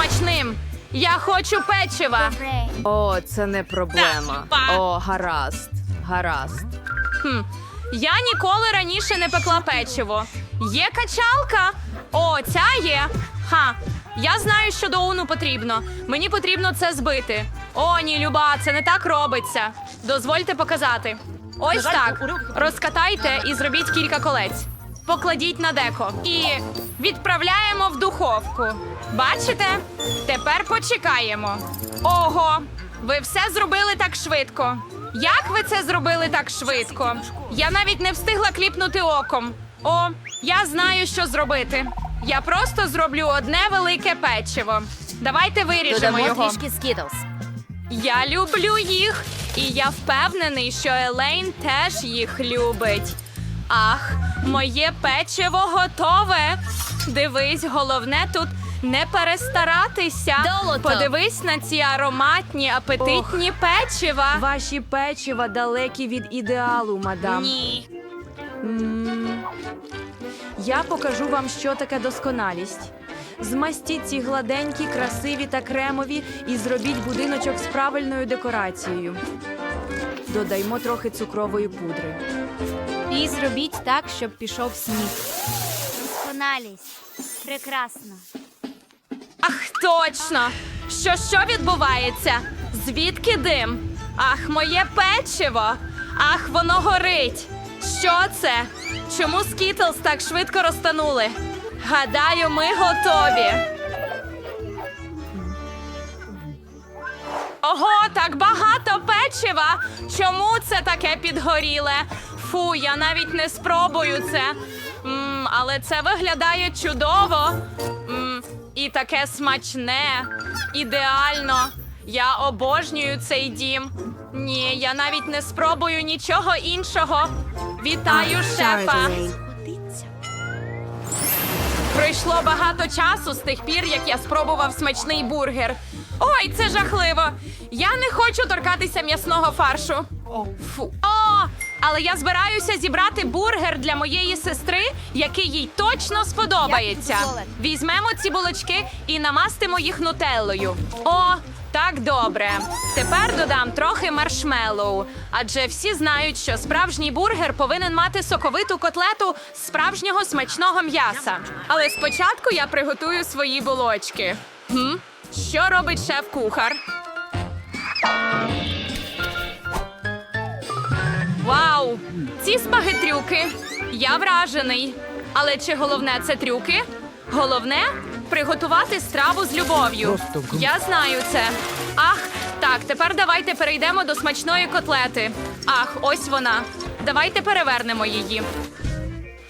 смачним. Я хочу печива. О, це не проблема. О, гаразд. Гаразд. Хм. Я ніколи раніше не пекла печиво. Є качалка? О, ця є. Ха. Я знаю, що до уну потрібно. Мені потрібно це збити. О, ні, Люба, це не так робиться. Дозвольте показати. Ось так. Розкатайте і зробіть кілька колець. Покладіть на деко і відправляємо в духовку. Бачите? Тепер почекаємо. Ого, ви все зробили так швидко. Як ви це зробили так швидко? Я навіть не встигла кліпнути оком. О, я знаю, що зробити. Я просто зроблю одне велике печиво. Давайте виріжемо Додамо його. трішки. Я люблю їх, і я впевнений, що Елейн теж їх любить. Ах, моє печиво готове. Дивись, головне тут не перестаратися. Долото. Подивись на ці ароматні, апетитні печива. Ваші печива далекі від ідеалу, мадам. Ні. М, Я покажу вам, що таке досконалість. Змастіть ці гладенькі, красиві та кремові і зробіть будиночок з правильною декорацією. Додаймо трохи цукрової пудри. І зробіть так, щоб пішов сніг. Досконалість. Прекрасно. Точно! Що що відбувається? Звідки дим? Ах, моє печиво! Ах, воно горить! Що це? Чому скітлс так швидко розтанули? Гадаю, ми готові. Ого, так багато печива! Чому це таке підгоріле? Фу, я навіть не спробую це. М, але це виглядає чудово. М, і таке смачне, ідеально. Я обожнюю цей дім. Ні, я навіть не спробую нічого іншого. Вітаю, шефа. Пройшло багато часу з тих пір, як я спробував смачний бургер. Ой, це жахливо. Я не хочу торкатися м'ясного фаршу. Фу. Але я збираюся зібрати бургер для моєї сестри, який їй точно сподобається. Візьмемо ці булочки і намастимо їх нутеллою. О, так добре. Тепер додам трохи маршмеллоу. Адже всі знають, що справжній бургер повинен мати соковиту котлету з справжнього смачного м'яса. Але спочатку я приготую свої булочки. Хм? Що робить шеф-кухар? Вау! Ці спагетрюки! Я вражений. Але чи головне це трюки? Головне приготувати страву з любов'ю. Я знаю це. Ах, так, тепер давайте перейдемо до смачної котлети. Ах, ось вона. Давайте перевернемо її.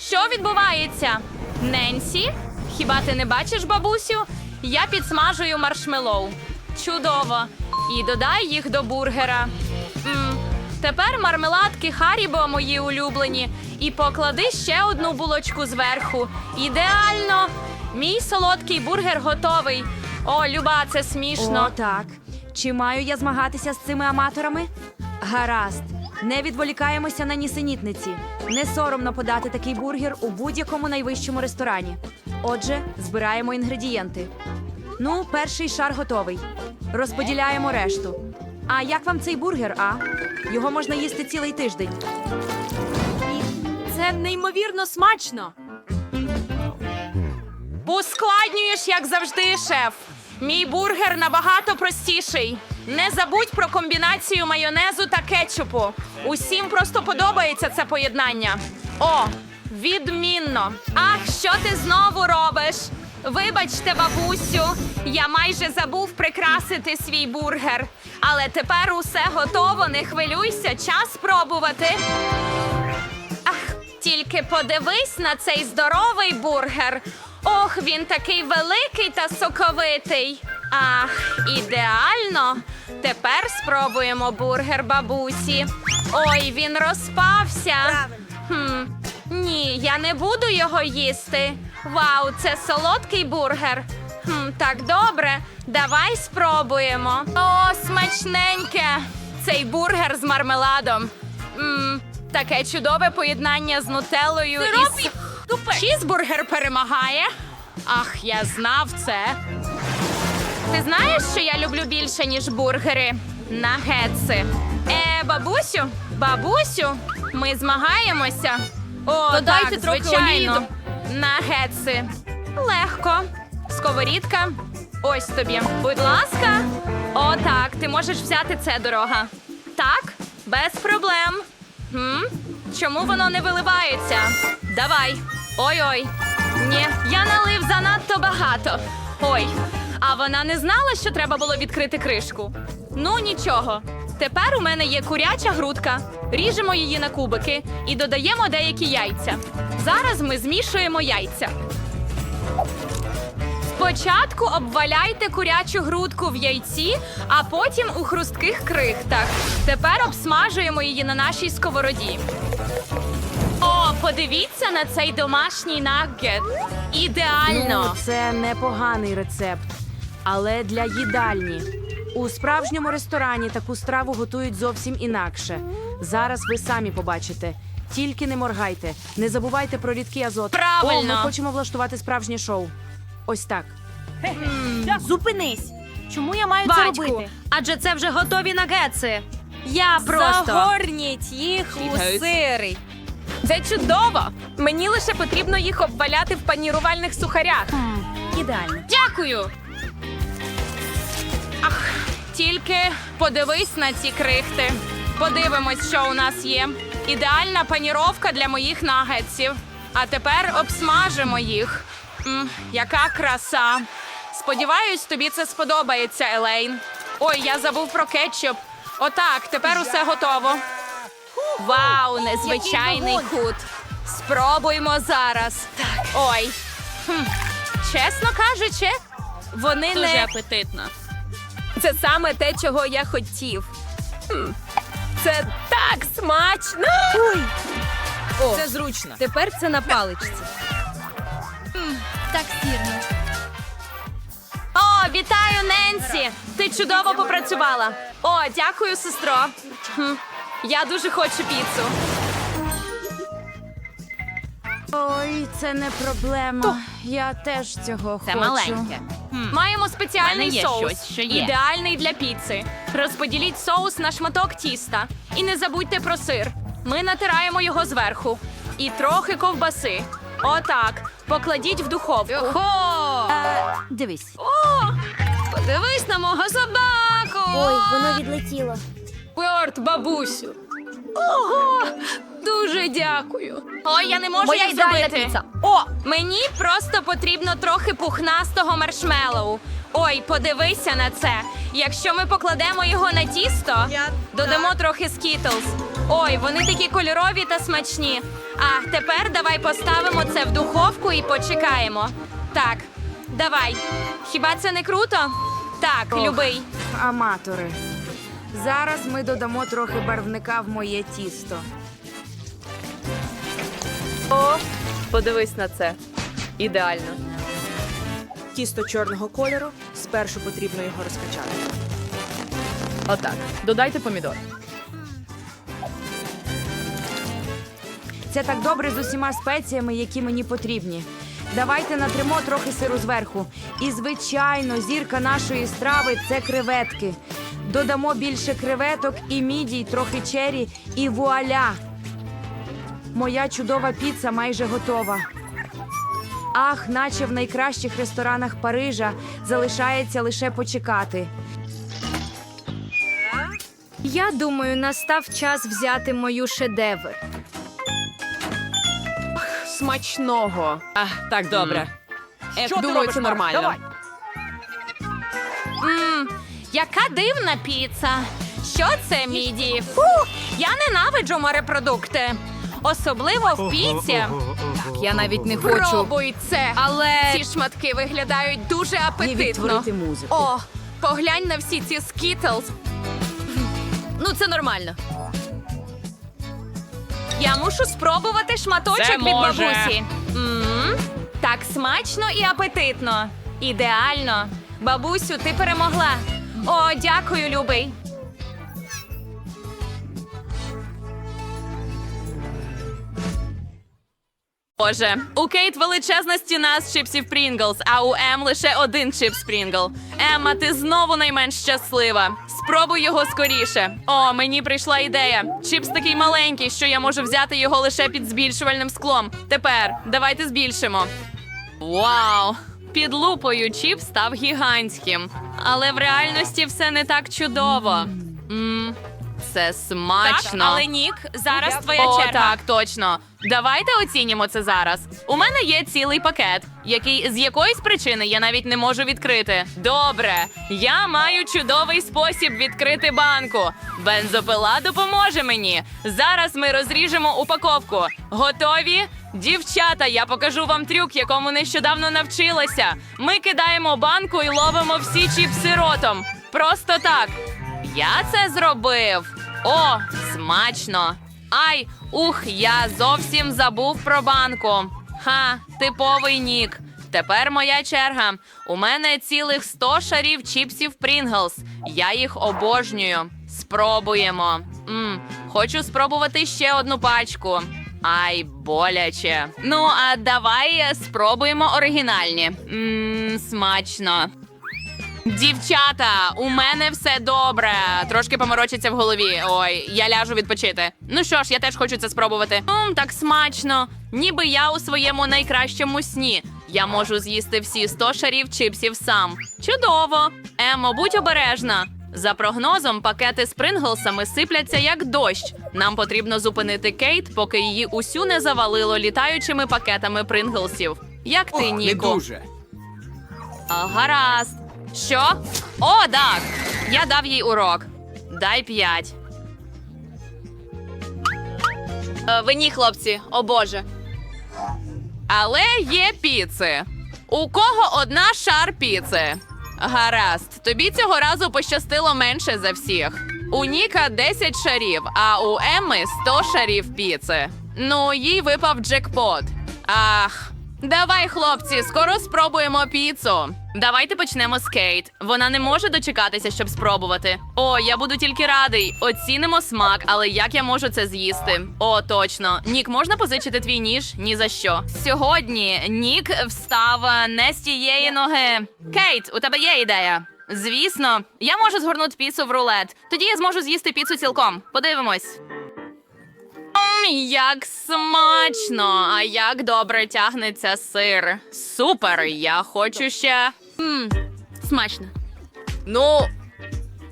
Що відбувається? Ненсі? Хіба ти не бачиш, бабусю? Я підсмажую маршмеллоу. Чудово. І додай їх до бургера. Тепер мармеладки Харібо мої улюблені. І поклади ще одну булочку зверху. Ідеально! Мій солодкий бургер готовий. О, Люба, це смішно. О, так. Чи маю я змагатися з цими аматорами? Гаразд. Не відволікаємося на нісенітниці. Не соромно подати такий бургер у будь-якому найвищому ресторані. Отже, збираємо інгредієнти. Ну, перший шар готовий. Розподіляємо решту. А як вам цей бургер, а? Його можна їсти цілий тиждень. Це неймовірно смачно. Ускладнюєш, як завжди, шеф. Мій бургер набагато простіший. Не забудь про комбінацію майонезу та кетчупу. Усім просто подобається це поєднання. О, відмінно. Ах, що ти знову робиш? Вибачте, бабусю, я майже забув прикрасити свій бургер. Але тепер усе готово, не хвилюйся, час спробувати. Ах, тільки подивись на цей здоровий бургер. Ох, він такий великий та соковитий. Ах, ідеально. Тепер спробуємо бургер бабусі. Ой, він розпався. Хм, ні, я не буду його їсти. Вау, це солодкий бургер. Хм, так добре, давай спробуємо. О, смачненьке! Цей бургер з мармеладом. М, таке чудове поєднання з нутеллою і з... Чізбургер перемагає. Ах, я знав це. Ти знаєш, що я люблю більше, ніж бургери? Нагетси. Е, бабусю, бабусю, ми змагаємося. О, Додайте так, трохи звичайно. олії Нагетси. Легко. Сковорідка. Ось тобі. Будь ласка. О, так, ти можеш взяти це дорога. Так, без проблем. М? Чому воно не виливається? Давай. Ой-ой. Ні, я налив занадто багато. Ой, а вона не знала, що треба було відкрити кришку. Ну нічого. Тепер у мене є куряча грудка. Ріжемо її на кубики і додаємо деякі яйця. Зараз ми змішуємо яйця. Спочатку обваляйте курячу грудку в яйці, а потім у хрустких крихтах. Тепер обсмажуємо її на нашій сковороді. О, подивіться на цей домашній наггет. Ідеально. Ну, це непоганий рецепт, але для їдальні. У справжньому ресторані таку страву готують зовсім інакше. Зараз ви самі побачите. Тільки не моргайте, не забувайте про рідкий азот. Правильно. О, ми хочемо влаштувати справжнє шоу. Ось так. Зупинись. Чому я маю це Батьку, робити? адже це вже готові нагетси. Я просто Загорніть їх у сири. Це чудово. Мені лише потрібно їх обваляти в панірувальних сухарях. Ідеально. Дякую. Тільки подивись на ці крихти. Подивимось, що у нас є. Ідеальна паніровка для моїх нагетсів. А тепер обсмажимо їх. М, яка краса. Сподіваюсь, тобі це сподобається, Елейн. Ой, я забув про кетчуп. Отак, тепер усе готово. Вау, незвичайний кут. Спробуймо зараз. Так. Ой. Хм. Чесно кажучи, вони Дуже не апетитно. Це саме те, чого я хотів. Хм. Це так смачно. Це зручно. Тепер це на паличці. Так сірно. О, вітаю, Ненсі! Ти чудово попрацювала. О, дякую, сестро. Хм. Я дуже хочу піцу. ой, це не проблема. Я теж цього Це хочу. маленьке. Маємо В спеціальний мене є соус, щось, що є. ідеальний для піци. Розподіліть соус на шматок тіста. І не забудьте про сир. Ми натираємо його зверху. І трохи ковбаси. Отак. Покладіть в духовку. Хо! Е, дивись. О, подивись на мого собаку. Ой, воно відлетіло. Порт, бабусю. Ого, дуже дякую. Ой, я не можу Моя їх ідеальна зробити. піца. О, мені просто потрібно трохи пухнастого маршмеллоу. Ой, подивися на це. Якщо ми покладемо його на тісто, додамо трохи скітлз. Ой, вони такі кольорові та смачні. А тепер давай поставимо це в духовку і почекаємо. Так, давай. Хіба це не круто? Так, Ох. любий. Аматори. Зараз ми додамо трохи барвника в моє тісто. О, подивись на це. Ідеально. Тісто чорного кольору. Спершу потрібно його розкачати. Отак. Додайте помідор. Це так добре з усіма спеціями, які мені потрібні. Давайте натримо трохи сиру зверху. І, звичайно, зірка нашої страви це креветки. Додамо більше креветок і мідій, трохи чері, і вуаля! Моя чудова піца майже готова. Ах, наче в найкращих ресторанах Парижа залишається лише почекати. Я думаю, настав час взяти мою шедевр. Смачного. А, так, добре. Що Думаю, ти робиш, це Марк? нормально. Давай. Мм, яка дивна піца. Що це, міді? Фу, я ненавиджу морепродукти. Особливо в піці. Я навіть не хочу. Пробуй це. Але Ці шматки виглядають дуже апетитно. музику. О, поглянь на всі ці скітлз. Ну, це нормально. Я мушу спробувати шматочок Це від може. бабусі. м так смачно і апетитно. Ідеально. Бабусю, ти перемогла. О, дякую, любий. Боже, у Кейт величезна стіна з чипсів Прінглс, а у Ем лише один чипс Прінгл. Емма, ти знову найменш щаслива. Спробуй його скоріше. О, мені прийшла ідея. Чипс такий маленький, що я можу взяти його лише під збільшувальним склом. Тепер давайте збільшимо. Вау! Під лупою чіп став гігантським. Але в реальності все не так чудово. М, це смачно. Так, але Нік, зараз твоя О, черга. так, точно. Давайте оцінімо це зараз. У мене є цілий пакет, який з якоїсь причини я навіть не можу відкрити. Добре, я маю чудовий спосіб відкрити банку. Бензопила допоможе мені. Зараз ми розріжемо упаковку. Готові? Дівчата, я покажу вам трюк, якому нещодавно навчилася. Ми кидаємо банку і ловимо всі чіпси ротом. Просто так. Я це зробив. О, смачно. Ай, ух, я зовсім забув про банку. Ха, типовий нік. Тепер моя черга. У мене цілих 100 шарів чіпсів Прінглс. Я їх обожнюю. Спробуємо. м хочу спробувати ще одну пачку. Ай, боляче. Ну, а давай спробуємо оригінальні. Мм, смачно. Дівчата, у мене все добре. Трошки поморочиться в голові. Ой, я ляжу відпочити. Ну що ж, я теж хочу це спробувати. Мм, так смачно. Ніби я у своєму найкращому сні. Я можу з'їсти всі 100 шарів чипсів сам. Чудово! Емо, будь обережна. За прогнозом, пакети з Принглсами сипляться як дощ. Нам потрібно зупинити Кейт, поки її усю не завалило літаючими пакетами Принглсів. Як ти, Не дуже. А, гаразд. Що? О, так. Я дав їй урок. Дай п'ять. Е, Ви ні, хлопці, о Боже. Але є піци. У кого одна шар піци? Гаразд, тобі цього разу пощастило менше за всіх. У Ніка 10 шарів, а у Емми 100 шарів піци. Ну, їй випав джекпот. Ах, давай, хлопці, скоро спробуємо піцу. Давайте почнемо з Кейт. Вона не може дочекатися, щоб спробувати. О, я буду тільки радий. Оцінимо смак, але як я можу це з'їсти? О, точно. Нік, можна позичити твій ніж? Ні за що. Сьогодні Нік встав е, не з тієї ноги. Кейт, у тебе є ідея? Звісно, я можу згорнути піцу в рулет. Тоді я зможу з'їсти піцу цілком. Подивимось. Як смачно! А як добре тягнеться сир. Супер! Я хочу ще. Смачно. Ну,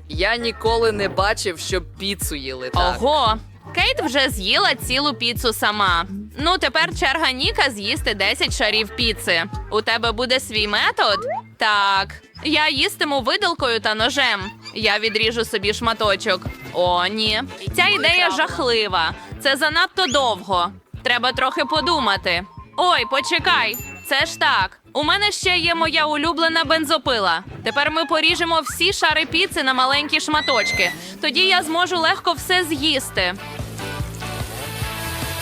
я ніколи не бачив, щоб піцу їли так. Ого! Кейт вже з'їла цілу піцу сама. Ну, тепер черга Ніка з'їсти 10 шарів піци. У тебе буде свій метод? Так. Я їстиму виделкою та ножем. Я відріжу собі шматочок. О, ні. Ця ідея жахлива. Це занадто довго. Треба трохи подумати. Ой, почекай. Це ж так. У мене ще є моя улюблена бензопила. Тепер ми поріжемо всі шари піци на маленькі шматочки. Тоді я зможу легко все з'їсти.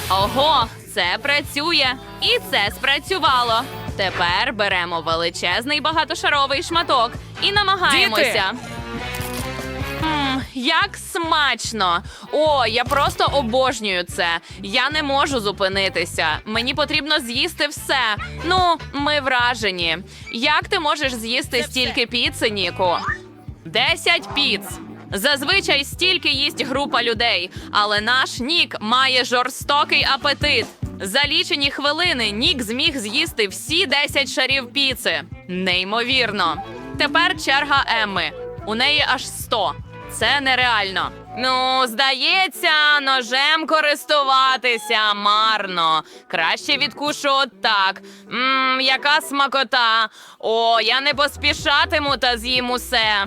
Ого, це працює. І це спрацювало. Тепер беремо величезний багатошаровий шматок і намагаємося. М, як смачно! О, я просто обожнюю це. Я не можу зупинитися. Мені потрібно з'їсти все. Ну, ми вражені. Як ти можеш з'їсти стільки піци, Ніку? Десять піц. Зазвичай стільки їсть група людей, але наш Нік має жорстокий апетит. За лічені хвилини Нік зміг з'їсти всі 10 шарів піци. Неймовірно. Тепер черга Емми. У неї аж 100. Це нереально. Ну, здається, ножем користуватися марно. Краще відкушу отак. Мм, яка смакота. О, я не поспішатиму та з'їм усе.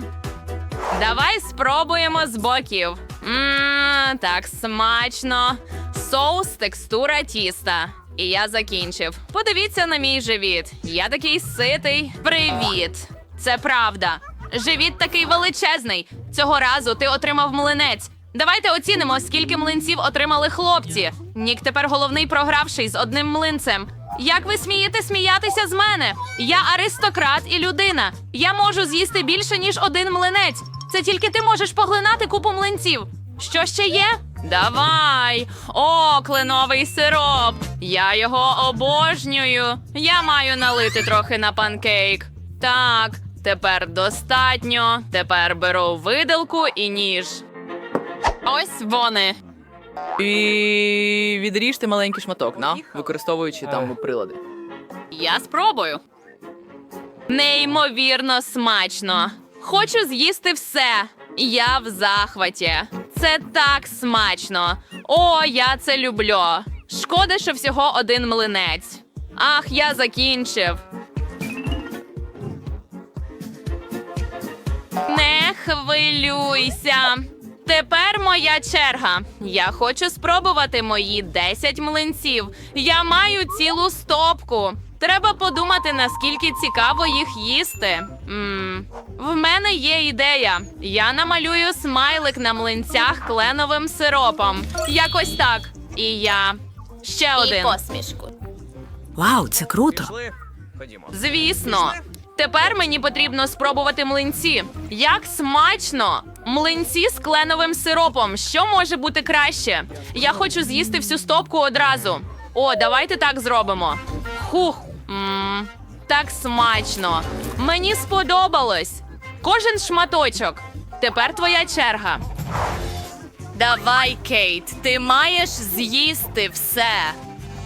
Давай спробуємо з боків. Мм, так смачно. Соус, текстура тіста. І я закінчив. Подивіться на мій живіт. Я такий ситий. Привіт. Це правда. Живіт такий величезний. Цього разу ти отримав млинець. Давайте оцінимо, скільки млинців отримали хлопці. Нік тепер головний програвший з одним млинцем. Як ви смієте сміятися з мене? Я аристократ і людина. Я можу з'їсти більше, ніж один млинець. Це тільки ти можеш поглинати купу млинців. Що ще є? Давай! О, кленовий сироп! Я його обожнюю. Я маю налити трохи на панкейк. Так, тепер достатньо. Тепер беру виделку і ніж. Ось вони. І відріжте маленький шматок, на, використовуючи там прилади. Я спробую. Неймовірно смачно. Хочу з'їсти все. Я в захваті. Це так смачно. О, я це люблю. Шкода, що всього один млинець. Ах, я закінчив. Не хвилюйся. Тепер моя черга. Я хочу спробувати мої 10 млинців. Я маю цілу стопку. Треба подумати, наскільки цікаво їх їсти. м В мене є ідея. Я намалюю смайлик на млинцях кленовим сиропом. Якось так. І я. Ще один. Вау, це круто. Звісно. Тепер мені потрібно спробувати млинці. Як смачно! Млинці з кленовим сиропом. Що може бути краще? Я хочу з'їсти всю стопку одразу. О, давайте так зробимо. Хух. м так смачно. Мені сподобалось. Кожен шматочок. Тепер твоя черга. Давай, Кейт, ти маєш з'їсти все.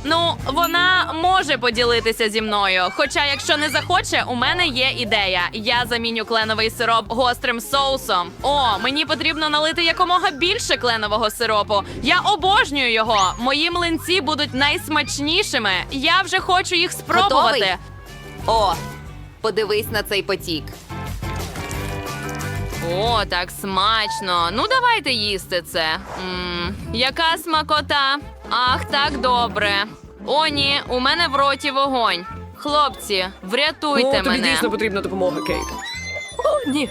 Ну, вона може поділитися зі мною. Хоча, якщо не захоче, у мене є ідея. Я заміню кленовий сироп гострим соусом. О, мені потрібно налити якомога більше кленового сиропу. Я обожнюю його. Мої млинці будуть найсмачнішими. Я вже хочу їх спробувати. О, подивись на цей потік. О, так смачно. Ну, давайте їсти це. м яка смакота. Ах, так добре. О, ні, у мене в роті вогонь. Хлопці, врятуйте О, тобі мене. дійсно потрібна допомога, Кейт. О, ні.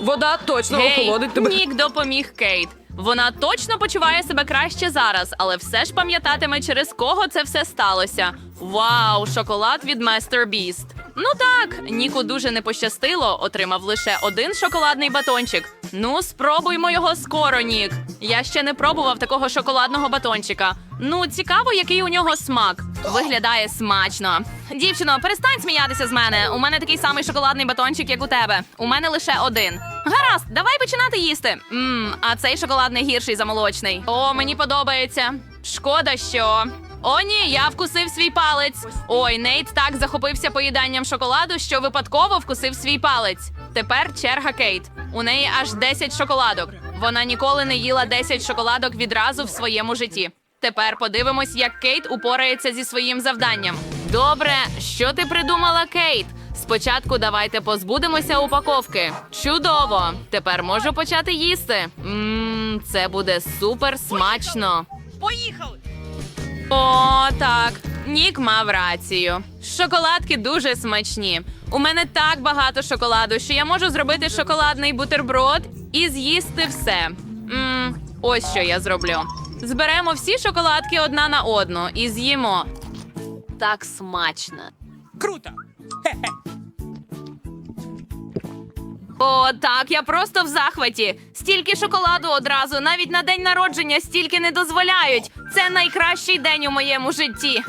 Вода точно Гей, охолодить тебе. Нік допоміг Кейт. Вона точно почуває себе краще зараз, але все ж пам'ятатиме, через кого це все сталося. Вау, шоколад від Master Beast. Ну так, Ніку дуже не пощастило, отримав лише один шоколадний батончик. Ну, спробуймо його скоро, Нік. Я ще не пробував такого шоколадного батончика. Ну, цікаво, який у нього смак. Виглядає смачно. Дівчино, перестань сміятися з мене. У мене такий самий шоколадний батончик, як у тебе. У мене лише один. Гаразд, давай починати їсти. Мм, а цей шоколадний гірший за молочний. О, мені подобається. Шкода, що. О, ні, я вкусив свій палець. Ой, Нейт так захопився поїданням шоколаду, що випадково вкусив свій палець. Тепер черга Кейт. У неї аж 10 шоколадок. Вона ніколи не їла 10 шоколадок відразу в своєму житті. Тепер подивимось, як Кейт упорається зі своїм завданням. Добре, що ти придумала, Кейт? Спочатку давайте позбудемося упаковки. Чудово! Тепер можу почати їсти. Мм, це буде супер смачно. Поїхали! О, так. Нік мав рацію. Шоколадки дуже смачні. У мене так багато шоколаду, що я можу зробити шоколадний бутерброд і з'їсти все. Мм, ось що я зроблю. Зберемо всі шоколадки одна на одну і з'їмо. Так смачно. О, так, я просто в захваті. Стільки шоколаду одразу, навіть на день народження стільки не дозволяють. Це найкращий день у моєму житті.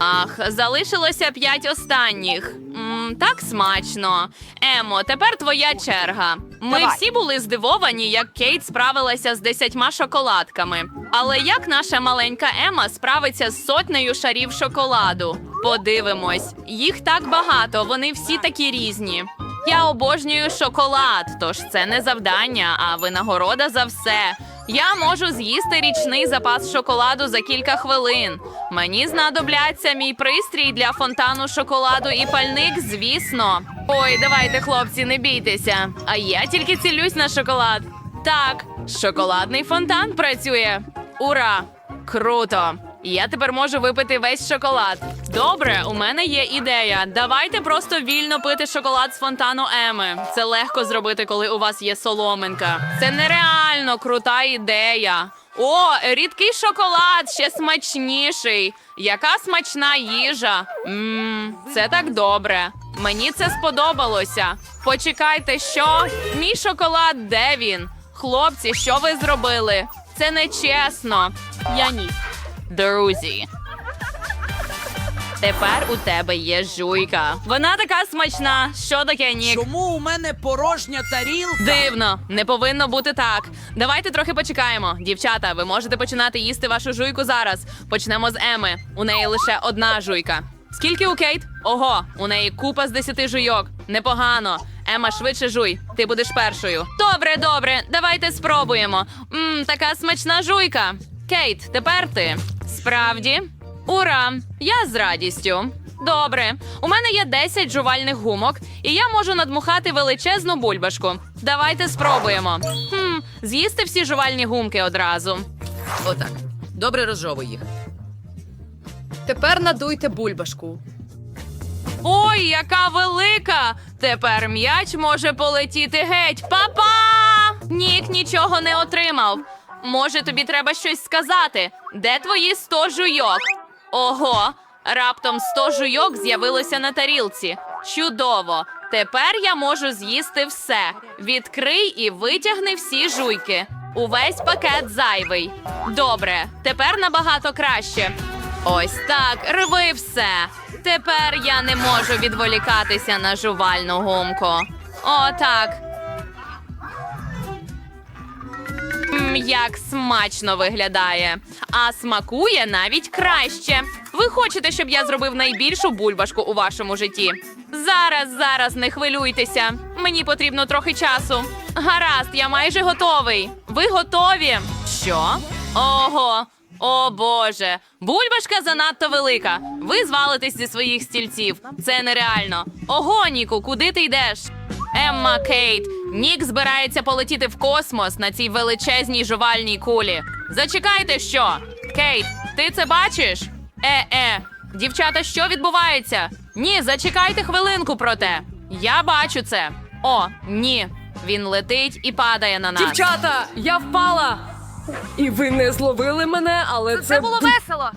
Ах, залишилося п'ять останніх. м так смачно. Емо, тепер твоя черга. Ми всі були здивовані, як Кейт справилася з десятьма шоколадками. Але як наша маленька Ема справиться з сотнею шарів шоколаду? Подивимось, їх так багато, вони всі такі різні. Я обожнюю шоколад, тож це не завдання, а винагорода за все. Я можу з'їсти річний запас шоколаду за кілька хвилин. Мені знадобляться мій пристрій для фонтану шоколаду і пальник, звісно. Ой, давайте, хлопці, не бійтеся. А я тільки цілюсь на шоколад. Так, шоколадний фонтан працює. Ура! Круто! Я тепер можу випити весь шоколад. Добре, у мене є ідея. Давайте просто вільно пити шоколад з фонтану Еми. Це легко зробити, коли у вас є соломинка. Це нереально крута ідея. О, рідкий шоколад ще смачніший. Яка смачна їжа. Мм, це так добре. Мені це сподобалося. Почекайте, що? Мій шоколад, де він? Хлопці, що ви зробили? це не чесно. Я ні. Друзі. Тепер у тебе є жуйка. Вона така смачна. Що таке, Нік? Чому у мене порожня тарілка? Дивно, не повинно бути так. Давайте трохи почекаємо. Дівчата, ви можете починати їсти вашу жуйку зараз. Почнемо з Еми. У неї лише одна жуйка. Скільки у Кейт? Ого, у неї купа з десяти жуйок. Непогано. Ема, швидше жуй. Ти будеш першою. Добре, добре. Давайте спробуємо. Мм, така смачна жуйка. Кейт, тепер ти. Справді? Ура! Я з радістю. Добре, у мене є 10 жувальних гумок, і я можу надмухати величезну бульбашку. Давайте спробуємо. Хм, з'їсти всі жувальні гумки одразу. Отак. Добре розжовуй їх. Тепер надуйте бульбашку. Ой, яка велика! Тепер м'яч може полетіти геть. Па-па! Нік нічого не отримав. Може, тобі треба щось сказати. Де твої 100 жуйок? Ого, раптом 100 жуйок з'явилося на тарілці. Чудово! Тепер я можу з'їсти все. Відкрий і витягни всі жуйки. Увесь пакет зайвий. Добре, тепер набагато краще. Ось так, рви все. Тепер я не можу відволікатися на жувальну гумку. О, так. Як смачно виглядає. А смакує навіть краще. Ви хочете, щоб я зробив найбільшу бульбашку у вашому житті? Зараз, зараз не хвилюйтеся. Мені потрібно трохи часу. Гаразд, я майже готовий. Ви готові? Що? Ого. О Боже, бульбашка занадто велика. Ви звалитесь зі своїх стільців. Це нереально. Ого, Ніку, куди ти йдеш? Емма Кейт, Нік збирається полетіти в космос на цій величезній жувальній кулі. Зачекайте, що? Кейт, ти це бачиш? Е-е, дівчата, що відбувається? Ні, зачекайте хвилинку проте. Я бачу це. О, ні. Він летить і падає на нас. Дівчата, я впала! І ви не зловили мене, але це, Це було весело.